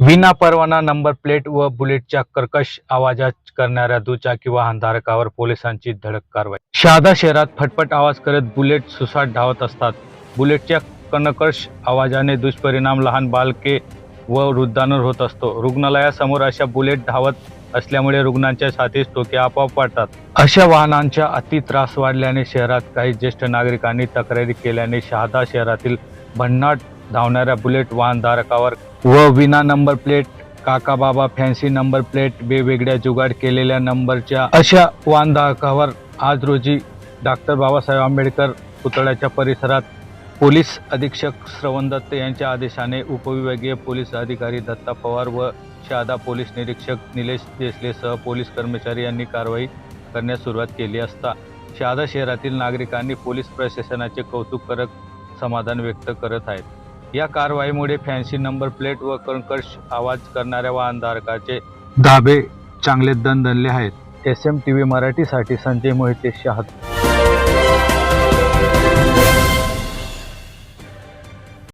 विना परवाना number plate व बुलेटच्या कर्कश आवाजात करणाऱ्या दुचाकी वाहनधारकावर पोलिसांची धडक कारवाई. शहादा शहरात फटफट आवाज करत बुलेट सुसाट धावत असतात. बुलेटच्या कर्णकर्ष आवाजाने दुष्परिणाम लहान बालके व वृद्धांवर होत असतो. रुग्णालयासमोर अशा बुलेट धावत असल्यामुळे रुग्णांच्या छातीस टोके आपोआप वाढतात. अशा वाहनांच्या अति त्रास वाढल्याने शहरात काही ज्येष्ठ नागरिकांनी तक्रारी केल्याने शहादा शहरातील भन्नाट धावणाऱ्या बुलेट वाहनधारकावर व विना नंबर प्लेट काका बाबा फॅन्सी नंबर प्लेट वेगवेगळ्या जुगाड केलेल्या नंबरच्या अशा वाहनधारकावर आज रोजी डॉक्टर बाबासाहेब आंबेडकर पुतळ्याच्या परिसरात पोलीस अधीक्षक श्रवण दत्त यांच्या आदेशाने उपविभागीय पोलीस अधिकारी दत्ता पवार व शहादा पोलीस निरीक्षक निलेश देसलेसह पोलीस कर्मचारी यांनी कारवाई करण्यास सुरुवात केली असता शहादा शहरातील नागरिकांनी पोलीस प्रशासनाचे कौतुक करत समाधान व्यक्त करत आहेत. या कारवाईमुळे फॅन्सी नंबर प्लेट व कर्कश आवाज करणाऱ्या वाहनधारकाचे धाबे चांगले दणदणले आहेत. एस एम टी व्ही मराठीसाठी संजय मोहिते शहादा.